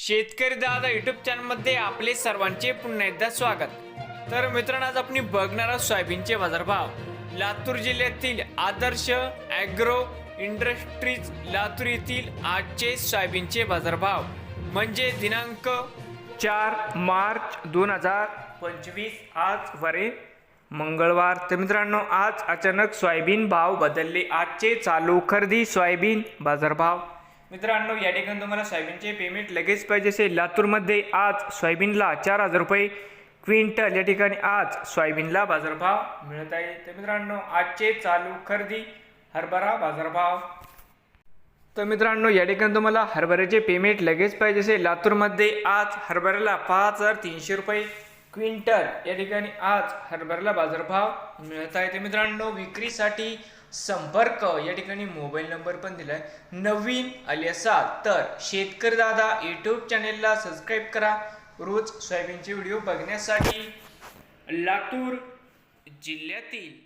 शेतकरी दादा युट्यूब चॅनलमध्ये आपले सर्वांचे पुन्हा एकदा स्वागत. तर मित्रांनो आज आपण बघणार आहोत सोयाबीनचे बाजारभाव. लातूर जिल्ह्यातील आदर्श ॲग्रो इंडस्ट्रीज लातूर येथील आजचे सोयाबीनचे बाजारभाव. म्हणजे दिनांक चार मार्च दोन हजार पंचवीस आज वरे मंगळवार. तर मित्रांनो आज अचानक सोयाबीन भाव बदलले. आजचे चालू खरेदी सोयाबीन बाजारभाव. मित्रांनो या ठिकाणी तुम्हाला सोयाबीनचे पेमेंट लगेच पाहिजे असेल. लातूरमध्ये आज सोयाबीनला चार हजार रुपये क्विंटल. या ठिकाणी आज सोयाबीनला बाजारभाव मिळत आहे. तर मित्रांनो आजचे चालू खरेदी हरभरा बाजारभाव. तर मित्रांनो या ठिकाणी तुम्हाला हरभऱ्याचे पेमेंट लगेच पाहिजे असेल. लातूरमध्ये आज हरभऱ्याला पाच हजार तीनशे रुपये क्विंटल. या ठिकाणी आज हरभऱ्याला बाजारभाव मिळत आहे. तर मित्रांनो विक्रीसाठी संपर्क. या ठिकाणी मोबाईल नंबर पण दिला आहे नवीन आले असाल तर शेतकरी दादा यूट्यूब चॅनेलला सबस्क्राईब करा. रोज सोयाबीनचे व्हिडिओ बघण्यासाठी लातूर जिल्ह्यातील